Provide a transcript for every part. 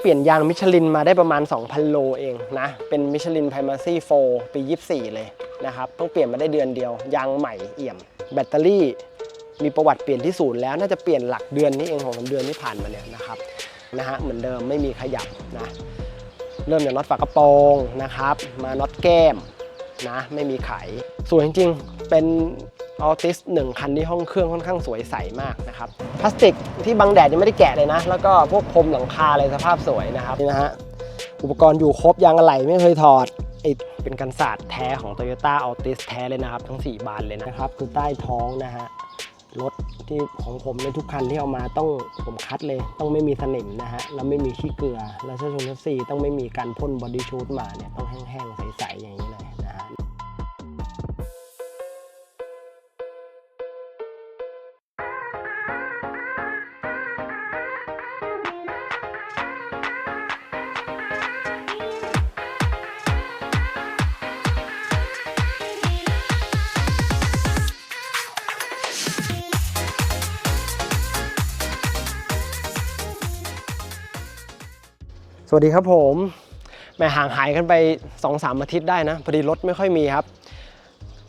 เปลี่ยนยางมิชลินมาได้ประมาณ 2,000 โลเองนะ เป็นมิชลินไพรมาซี่4ปี 24 เลยนะครับเพิ่งเปลี่ยนมาได้เดือนเดียว ยางใหม่เอี่ยม แบตเตอรี่มีประวัติเปลี่ยนที่ศูนย์แล้ว น่าจะเปลี่ยนหลักเดือนนี้เองของเดือนที่ผ่านมาเนี่ยนะครับนะฮะเหมือนเดิมไม่มีขยับนะเริ่มจากน็อตฝากระโปรงนะครับ มาน็อตแก้มนะไม่มีไขสวยจริงๆเป็น ออติสหนึ่งคันที่ห้องเครื่องค่อนข้างสวยใสมากนะครับพลาสติกที่บังแดดยังไม่ได้แกะเลยนะ แล้วก็พวกพรมหลังคาอะไรสภาพสวยนะครับนี่นะฮะอุปกรณ์อยู่ครบยางอะไหล่ไม่เคยถอดไอเป็นกันศาสตร์แท้ของ Toyota Altis แท้เลยนะครับ ทั้ง 4 บานเลยนะครับ คือใต้ท้องนะฮะรถที่ของผมในทุกคันที่เอามาต้องผมคัดเลย ต้องไม่มีสนิมนะฮะแล้วไม่มีขี้เกลือ แล้วเชื้อชงเชื้อซีต้องไม่มีการพ่นบอดี้ชูดมาเนี่ยต้องแห้งๆใสๆอย่างนี้ สวัสดีครับผมแม่ห่างหายกันไป2อสามอาทิตย์ได้นะ พอดีรถไม่ค่อยมีครับ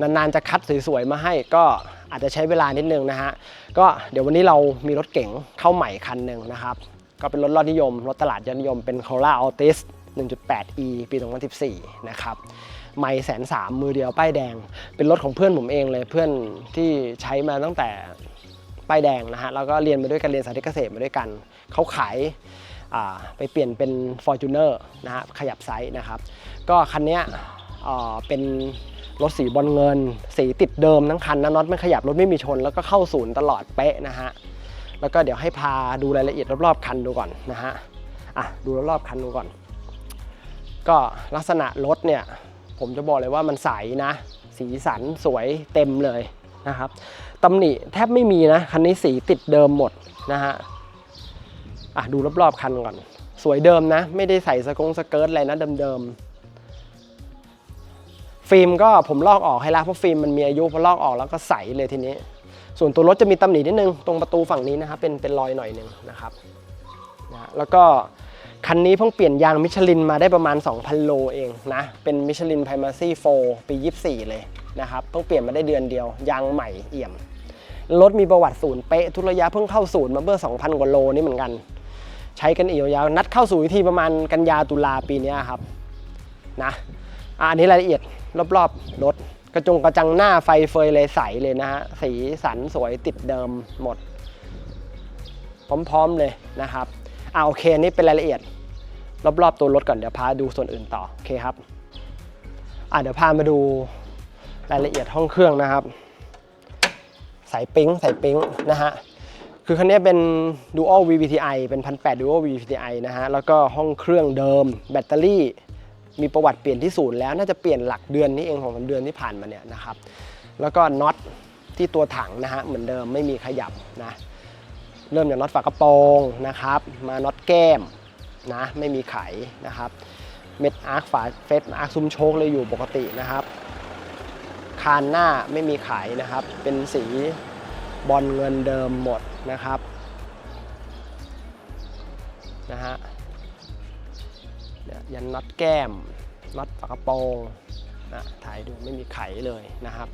นานๆจะคัดสวยๆมาให้ก็อาจจะใช้เวลานิดนึงนะฮะ ก็เดี๋ยววันนี้เรามีรถเก๋งเข้าใหม่คันหนึ่งนะครับ ก็เป็นรถยอดนิยม รถตลาดยอดนิยมเป็น c o r o l a Altis 1.8e ปี 2014 นะครับ ไม่แสนสามมือเดียวป้ายแดง เป็นรถของเพื่อนผมเองเลยเพื่อนที่ใช้มาตั้งแต่ป้ายแดงนะฮะ แล้วก็เรียนมาด้วยกันเรียนสาธิตเกษตรมาด้วยกัน เขาขาย ไปเปลี่ยนเป็น Fortuner นะฮะขยับไซส์นะครับ ก็คันนี้เป็นรถสีบอลเงิน สีติดเดิมทั้งคันนะน็อตไม่ขยับรถไม่มีชน แล้วก็เข้าศูนย์ตลอดเป๊ะนะฮะแล้วก็เดี๋ยวให้พาดูรายละเอียดรอบๆคันดูก่อนนะฮะอะดูรอบๆคันดูก่อน ก็ลักษณะรถเนี่ยผมจะบอกเลยว่ามันใสนะ สีสันสวยเต็มเลยนะครับตำหนิแทบไม่มีนะคันนี้สีติดเดิมหมดนะฮะ อะดูรอบๆคันก่อน สวยเดิมนะ ไม่ได้ใส่สกงสเกิร์ตอะไรนะเดิมๆ ฟิล์มก็ผมลอกออกให้แล้วเพราะฟิล์มมันมีอายุพอลอกออกแล้วก็ใสเลยทีนี้ ส่วนตัวรถจะมีตำหนินิดนึง ตรงประตูฝั่งนี้นะครับเป็นเป็นรอยหน่อยหนึ่งนะครับนะแล้วก็คันนี้เพิ่งเปลี่ยนยางมิชลินมาได้ประมาณ 2,000 โลเองนะ เป็นมิชลินไพมาซี่4ปี 24 เลยนะครับ เพิ่งเปลี่ยนมาได้เดือนเดียว ยางใหม่เอี่ยม รถมีประวัติศูนย์เป๊ะทุกระยะเพิ่งเข้าศูนย์มาเมื่อ 2,000 กว่าโลนี่เหมือนกัน ใช้กันอีกยาวนัดเข้าสู่วิธีประมาณกันยาตุลาปีนี้ครับนะอันนี้รายละเอียดรอบๆรถกระจงกระจังหน้าไฟเฟยเลยใสเลยนะฮะสีสันสวยติดเดิมหมด พร้อมๆเลยนะครับอ่าโอเคนนี่เป็นรายละเอียด รอบๆตัวรถก่อนเดี๋ยวพาดูส่วนอื่นต่อโอเคครับอ่าเดี๋ยวพามาดูรายละเอียดห้องเครื่องนะครับ สายปิ๊งสายปิ๊งนะฮะ คือคันนี้เป็น Dual VVTi เป็น1,800 Dual VVTi นะฮะ แล้วก็ห้องเครื่องเดิม แบตเตอรี่ มีประวัติเปลี่ยนที่ศูนย์แล้ว น่าจะเปลี่ยนหลักเดือนนี้เองของเดือนที่ผ่านมาเนี่ยนะครับ แล้วก็น็อตที่ตัวถังนะฮะ เหมือนเดิมไม่มีขยับนะ เริ่มจากน็อตฝากระโปรงนะครับ มาน็อตแก้มนะ ไม่มีไขนะครับ เม็ดอาร์คฝาเฟสอาร์คซุ้มโชคเลยอยู่ปกตินะครับ คานหน้าไม่มีไขนะครับ เป็นสี บอลเงินเดิมหมดนะครับนะฮะเนี่ยยันน็อตแก้มน็อตฝากระโปรงนะถ่ายดูไม่มีไขเลยนะครับ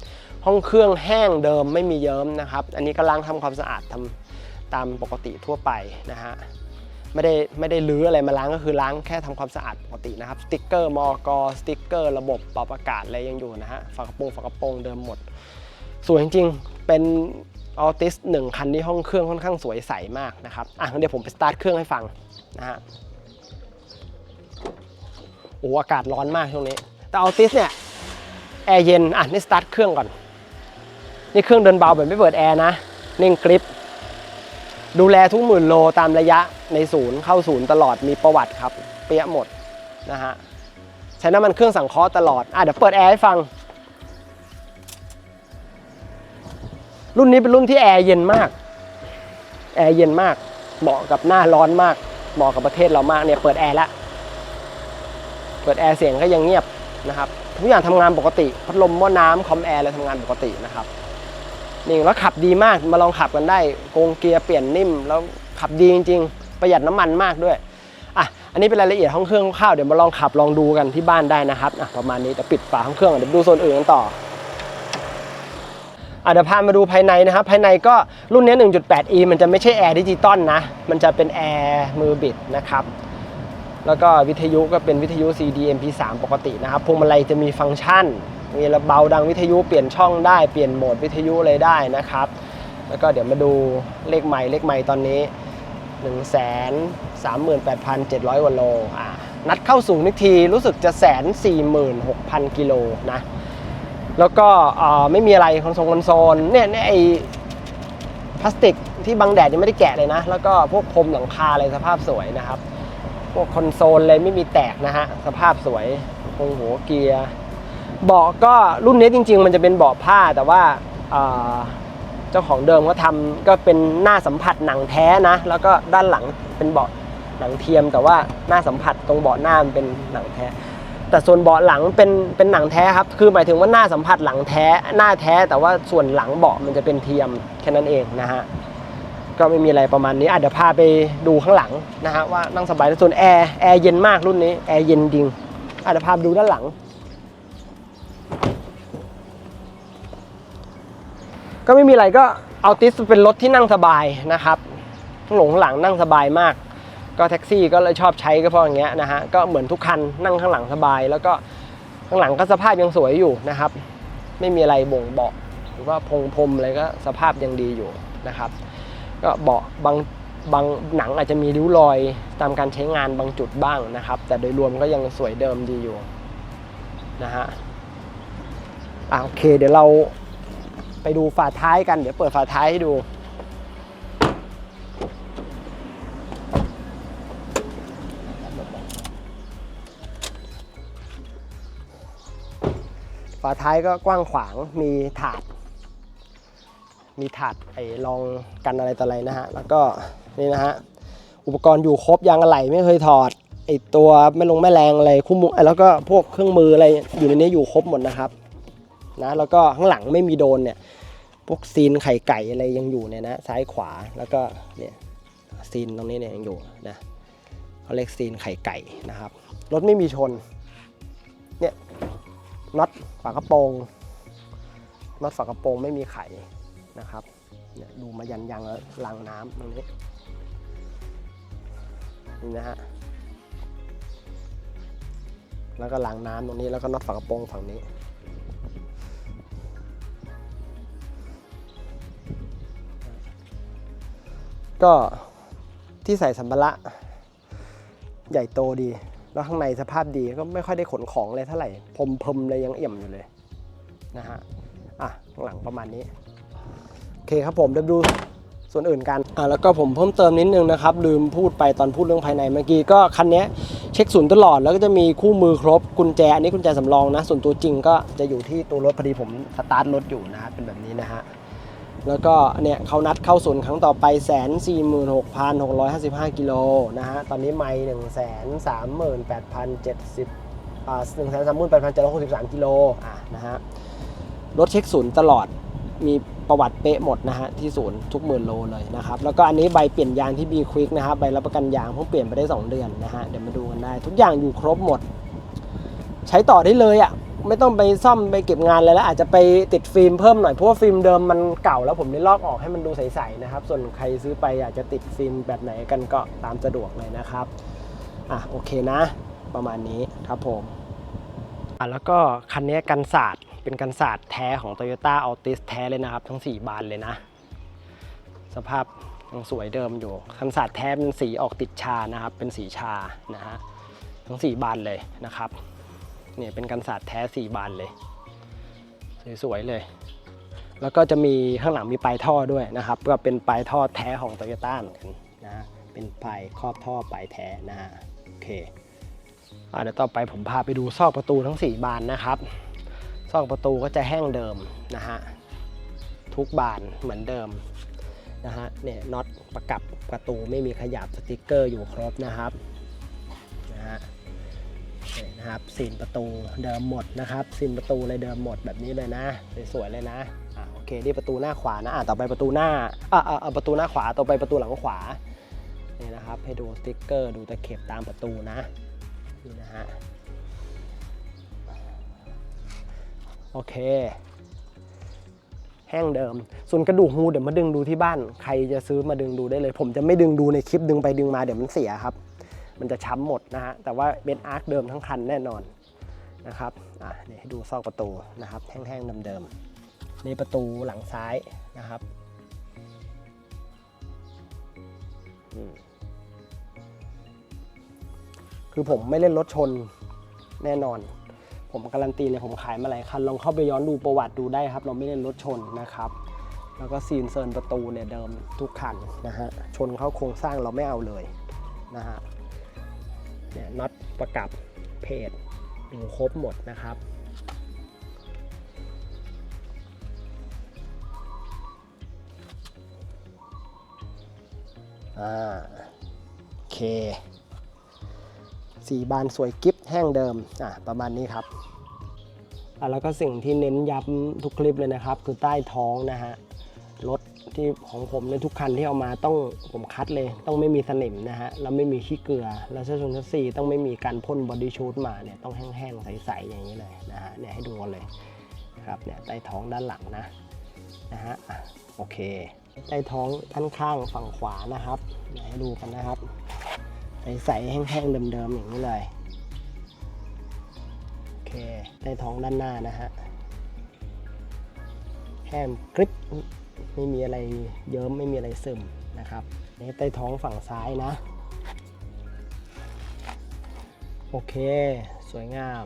ห้องเครื่องแห้งเดิมไม่มีเยิ้มนะครับ อันนี้ก็ล้างทำความสะอาดทำตามปกติทั่วไปนะฮะไม่ได้ไม่ได้ลื้ออะไรมาล้างก็คือล้างแค่ทำความสะอาดปกตินะครับสติกเกอร์มอกสติกเกอร์ ระบบปรับอากาศอะไรยังอยู่นะฮะฝากระโปรงฝากระโปรงเดิมหมดสวยจริงๆเป็น ออติสหนึ่งคันที่ห้องเครื่องค่อนข้างสวยใสมากนะครับอะเดี๋ยวผมไปสตาร์ทเครื่องให้ฟังนะฮะโอ้อากาศร้อนมากช่วงนี้ แต่ออติสเนี่ยแอร์เย็นอะนี่สตาร์ทเครื่องก่อน นี่เครื่องเดินเบาแบบไม่เปิดแอร์นะนิ่งกริปดูแลทุกหมื่นโลตามระยะในศูนย์เข้าศูนย์ตลอดมีประวัติครับ เปี้ยหมดนะฮะใช้น้ำมันเครื่องสังเคราะห์ตลอดอะเดี๋ยวเปิดแอร์ให้ฟัง รุ่นนี้เป็นรุ่นที่แอร์เย็นมาก แอร์เย็นมาก เหมาะกับหน้าร้อนมาก เหมาะกับประเทศเรามากเนี่ยเปิดแอร์แล้วเปิดแอร์เสียงก็ยังเงียบนะครับทุกอย่างทำงานปกติ พัดลมหม้อน้ำคอมแอร์อะไรทำงานปกตินะครับนี่แล้วขับดีมากมาลองขับกันได้โกงเกียร์เปลี่ยนนิ่ม แล้วขับดีจริง ๆ ประหยัดน้ำมันมากด้วยอะอันนี้เป็นรายละเอียดห้องเครื่องคร่าวเดี๋ยวมาลองขับลองดูกันที่บ้านได้นะครับอะประมาณนี้แต่ปิดฝาห้องเครื่องเดี๋ยวดูโซนอื่นกันต่อ เดี๋ยวพามาดูภายในนะครับภายในก็รุ่นนี้ 1.8e มันจะไม่ใช่แอร์ดิจิตอลนะ มันจะเป็นแอร์มือบิดนะครับแล้วก็วิทยุก็เป็นวิทยุ CD MP3 ปกตินะครับพวงมาลัยจะมีฟังก์ชัน มีระเบาดังวิทยุเปลี่ยนช่องได้เปลี่ยนโหมดวิทยุเลยได้นะครับ แล้วก็เดี๋ยวมาดูเลขไม้เลขไม้ตอนนี้ 1 3 8 7 0 0กว่าโลอ่านัดเข้าสูงนิกทีรู้สึกจะแสน46,000กิโลนะ แล้วก็ไม่มีอะไรคอนโซลคอนโซลเนี่ยเนี่ยไอพลาสติกที่บังแดดยังไม่ได้แกะเลยนะ แล้วก็พวกพรมหลังคาอะไรสภาพสวยนะครับ พวกคอนโซลเลยไม่มีแตกนะฮะ สภาพสวยโงหัวเกียร์เบาะก็รุ่นนี้จริง ๆ มันจะเป็นเบาะผ้าแต่ว่าเจ้าของเดิมก็ทำก็เป็นหน้าสัมผัสหนังแท้นะ แล้วก็ด้านหลังเป็นเบาะหนังเทียม แต่ว่าหน้าสัมผัสตรงเบาะหน้ามันเป็นหนังแท้ แต่ส่วนเบาะหลังเป็นเป็นหนังแท้ครับ คือหมายถึงว่าหน้าสัมผัสหลังแท้หน้าแท้แต่ว่าส่วนหลังเบาะมันจะเป็นเทียมแค่นั้นเองนะฮะก็ไม่มีอะไรประมาณนี้อะเดี๋ยวพาไปดูข้างหลังนะฮะว่านั่งสบายส่วนแอร์แอร์เย็นมากรุ่นนี้แอร์เย็นจริงอะเดี๋ยวพาไปดูด้านหลัง ก็ไม่มีอะไรก็เอาติสเป็นรถที่นั่งสบายนะครับข้างหลงข้างหลังนั่งสบายมาก ก็แท็กซี่ก็เลยชอบใช้ก็เพราะอย่างเงี้ยนะฮะก็เหมือนทุกคันนั่งข้างหลังสบาย แล้วก็ข้างหลังก็สภาพยังสวยอยู่นะครับ ไม่มีอะไรบ่งบอกหรือว่าพงพรมอะไรก็สภาพยังดีอยู่นะครับ ก็เบาะบางบางหนังอาจจะมีริ้วรอยตามการใช้งานบางจุดบ้างนะครับ แต่โดยรวมก็ยังสวยเดิมดีอยู่นะฮะอะโอเค เดี๋ยวเราไปดูฝาท้ายกัน เดี๋ยวเปิดฝาท้ายให้ดู ฝาท้ายก็กว้างขวางมีถาด มีถาดไอ้รองกันอะไรต่ออะไรนะฮะ แล้วก็นี่นะฮะ อุปกรณ์อยู่ครบยางอะไหล่ไม่เคยถอดไอ้ตัวไม่ลงแม่แรงอะไรคู่มุกแล้วก็พวกเครื่องมืออะไรอยู่ในนี้อยู่ครบหมดนะครับนะแล้วก็ข้างหลังไม่มีโดนเนี่ยพวกซีนไข่ไก่อะไรยังอยู่เนี่ยนะซ้ายขวาแล้วก็เนี่ยซีนตรงนี้เนี่ยยังอยู่นะเขาเรียกซีนไข่ไก่นะครับรถไม่มีชน น็อตฝากระโปรงน็อตฝากระโปรงไม่มีไขนะครับเนี่ยดูมายันยังแล้วรางน้ำตรงนี้นี่นะฮะแล้วก็รางน้ำตรงนี้แล้วก็น็อตฝากระโปรงฝั่งนี้ก็ที่ใส่สัมภาระใหญ่โตดี แล้วข้างในสภาพดีก็ไม่ค่อยได้ขนของเลยเท่าไหร่พรมพรมเลยยังเอี่ยมอยู่เลยนะฮะอะข้างหลังประมาณนี้โอเคครับผมเดี๋ยวดูส่วนอื่นกันอ่าแล้วก็ผมเพิ่มเติมนิดนึงนะครับ ลืมพูดไปตอนพูดเรื่องภายในเมื่อกี้ก็คันนี้เช็คศูนย์ตลอดแล้วก็จะมีคู่มือครบกุญแจอันนี้กุญแจสำรองนะ ส่วนตัวจริงก็จะอยู่ที่ตัวรถพอดีผมสตาร์ทรถอยู่นะฮะเป็นแบบนี้นะฮะ แล้วก็เนี่ยเขานัดเข้าศูนย์ครั้งต่อไปแสนสี่หมื่นหกพันหกร้อยห้าสิบห้ากิโลนะฮะ ตอนนี้ไม่หนึ่งแสนสามหมื่นแปดพันเจ็ดสิบอ่าหนึ่งแสนสามหมื่นแปดพันเจ็ดร้อยหกสิบสามกิโลอะนะฮะ รถเช็คศูนย์ตลอด มีประวัติเป๊ะหมดนะฮะ ที่ศูนย์ทุกหมื่นโลเลยนะครับ แล้วก็อันนี้ใบเปลี่ยนยางที่ B Quick นะครับ ใบรับประกันยางเพิ่งเปลี่ยนไปได้ 2 เดือนนะฮะ เดี๋ยวมาดูกันได้ ทุกอย่างอยู่ครบหมด ใช้ต่อได้เลยอะ่ะ ไม่ต้องไปซ่อมไปเก็บงานเลยแล้ว อาจจะไปติดฟิล์มเพิ่มหน่อยเพราะว่าฟิล์มเดิมมันเก่าแล้วผมได้ลอกออกให้มันดูใสๆนะครับ ส่วนใครซื้อไปอยากจะติดฟิล์มแบบไหนกันก็ตามสะดวกเลยนะครับอะโอเคนะ ประมาณนี้ครับผมอะแล้วก็คันนี้กันศาสตร์เป็นกันศาสตร์แท้ของ Toyota Altis แท้เลยนะครับ ทั้ง 4 บานเลยนะ สภาพยังสวยเดิมอยู่กันศาสตร์แท้เป็นสีออกติดชานะครับ เป็นสีชานะฮะทั้ง 4 บานเลยนะครับ เนี่ยเป็นกันศาสตร์แท้ 4 บานเลย สวยๆเลย แล้วก็จะมีข้างหลังมีปลายท่อด้วยนะครับ ก็เป็นปลายท่อแท้ของ Toyota เหมือนกันนะเป็นปลายครอบท่อปลายแท้นะโอเคเดี๋ยวต่อไปผมพาไปดูซอกประตูทั้ง 4 บานนะครับ ซอกประตูก็จะแห้งเดิมนะฮะทุกบานเหมือนเดิมนะฮะเนี่ยน็อตประกับประตูไม่มีขยับสติกเกอร์อยู่ครบนะครับนะฮะ นี่ยนะครับซีนประตูเดิมหมดนะครับซีนประตูเลยเดิมหมดแบบนี้เลยนะสวยๆเลยนะอะโอเคนี่ประตูหน้าขวานะอะต่อไปประตูหน้าอะอะประตูหน้าขวาต่อไปประตูหลังขวานี่นะครับให้ดูสติ๊กเกอร์ดูตะเข็บตามประตูนะนี่นะฮะโอเค แห้งเดิม ส่วนกระดูกงูเดี๋ยวมาดึงดูที่บ้าน ใครจะซื้อมาดึงดูได้เลย ผมจะไม่ดึงดูในคลิปดึงไปดึงมาเดี๋ยวมันเสียครับ มันจะช้ำหมดนะฮะแต่ว่าเบนอาร์คเดิมทั้งคันแน่นอนนะครับอะเดี๋ยวให้ดูซอกประตูนะครับแห้งๆเดิมๆนี่ประตูหลังซ้ายนะครับคือผมไม่เล่นรถชนแน่นอน ผมการันตีเลยผมขายมาหลายคันลองเข้าไปย้อนดูประวัติดูได้ครับ เราไม่เล่นรถชนนะครับ แล้วก็ซีนเซิร์นประตูเนี่ยเดิมทุกคันนะฮะชนเข้าโครงสร้างเราไม่เอาเลยนะฮะ เนี่ยน็อตประกับเพจดูครบหมดนะครับอ่าโอเคสีบานสวยกิฟแห้งเดิมอะประมาณนี้ครับอะแล้วก็สิ่งที่เน้นย้ำทุกคลิปเลยนะครับ คือใต้ท้องนะฮะ รถที่ของผมในทุกคันที่เอามาต้องผมคัดเลย ต้องไม่มีสนิมนะฮะแล้วไม่มีขี้เกลือ แล้วเสื้อชนชั้นสี่ต้องไม่มีการพ่นบอดี้ชูดมาเนี่ยต้องแห้งๆใสๆอย่างนี้เลยนะฮะเนี่ยให้ดูกันเลยครับเนี่ยใต้ท้องด้านหลังนะนะฮะโอเคใต้ท้องด้านข้างฝั่งขวานะครับเดี๋ยให้ดูกันนะครับ ใสๆแห้งๆเดิมๆอย่างนี้เลยโอเคใต้ท้องด้านหน้านะฮะแห้งกริบ ไม่มีอะไรเยิ้มไม่มีอะไรซึมนะครับในใต้ท้องฝั่งซ้ายนะ โอเค สวยงาม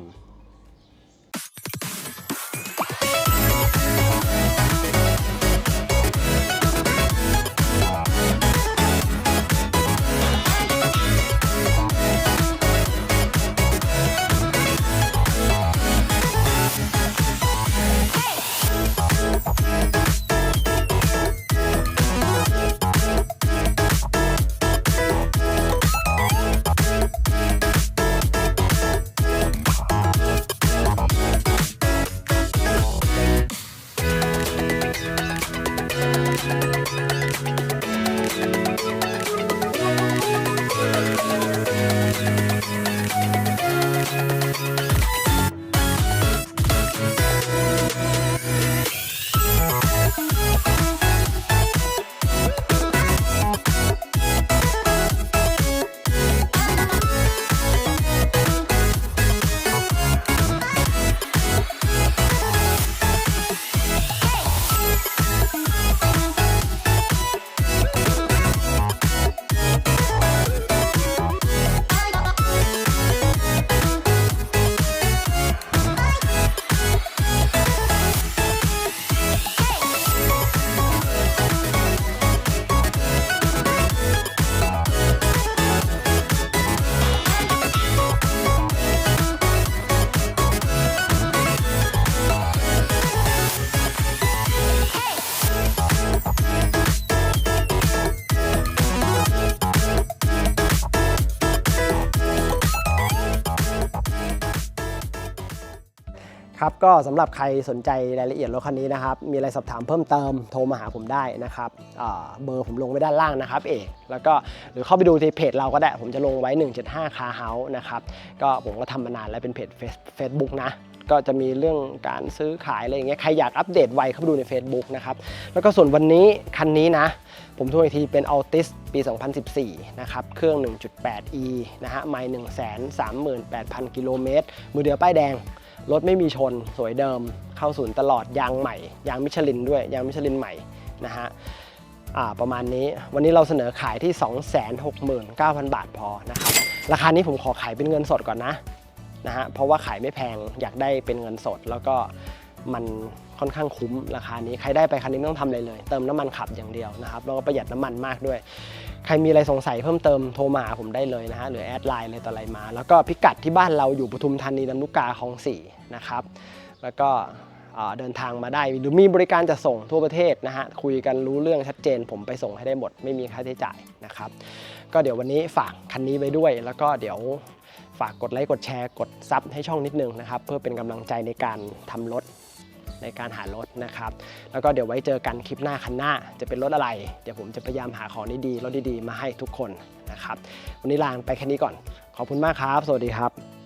ครับก็สำหรับใครสนใจรายละเอียดรถคันนี้นะครับ มีอะไรสอบถามเพิ่มเติมโทรมาหาผมได้นะครับเบอร์ผมลงไว้ด้านล่างนะครับเอกแล้วก็หรือเข้าไปดูที่เพจเราก็ได้ ผมจะลงไว้ 175คาเฮาส์นะครับก็ผมก็ทำมานานแล้วเป็นเพจเฟซบุ๊กนะก็จะมีเรื่องการซื้อขายอะไรอย่างเงี้ยใครอยากอัปเดตไวเข้าไปดูใน Facebook นะครับ แล้วก็ส่วนวันนี้คันนี้นะ ผมทวนอีกทีเป็น Altis ปี 2014 นะครับ เครื่อง 1.8e นะฮะ ไม่138,000 กิโลเมตร มือเดียวป้ายแดง รถไม่มีชนสวยเดิม เข้าศูนย์ตลอดยางใหม่ ยางมิชลินด้วยยางมิชลินใหม่นะฮะประมาณนี้วันนี้เราเสนอขายที่ 269,000 บาทพอนะครับราคานี้ผมขอขายเป็นเงินสดก่อนนะนะฮะเพราะว่าขายไม่แพงอยากได้เป็นเงินสด แล้วก็มันค่อนข้างคุ้มราคานี้ใครได้ไปคันนี้ไม่ต้องทำอะไรเลย เติมน้ำมันขับอย่างเดียวนะครับแล้วก็ประหยัดน้ำมันมากด้วย ใครมีอะไรสงสัยเพิ่มเติมโทรมาผมได้เลยนะฮะหรือแอดไลน์อะไรต่ออะไรมา แล้วก็พิกัดที่บ้านเราอยู่ปทุมธานีลำลูกกาคลองสี่นะครับแล้วก็เดินทางมาได้หรือมีบริการจะส่งทั่วประเทศนะฮะคุยกันรู้เรื่องชัดเจน ผมไปส่งให้ได้หมด ไม่มีค่าใช้จ่ายนะครับ ก็เดี๋ยววันนี้ฝากคันนี้ไว้ด้วย แล้วก็เดี๋ยวฝากกดไลค์กดแชร์กดซับให้ช่องนิดนึงนะครับ เพื่อเป็นกำลังใจในการทำรถ ในการหารถนะครับ แล้วก็เดี๋ยวไว้เจอกันคลิปหน้าคันหน้าจะเป็นรถอะไร เดี๋ยวผมจะพยายามหาของดีๆรถดีๆ มาให้ทุกคนนะครับ วันนี้ลาไปแค่นี้ก่อน ขอบคุณมากครับ สวัสดีครับ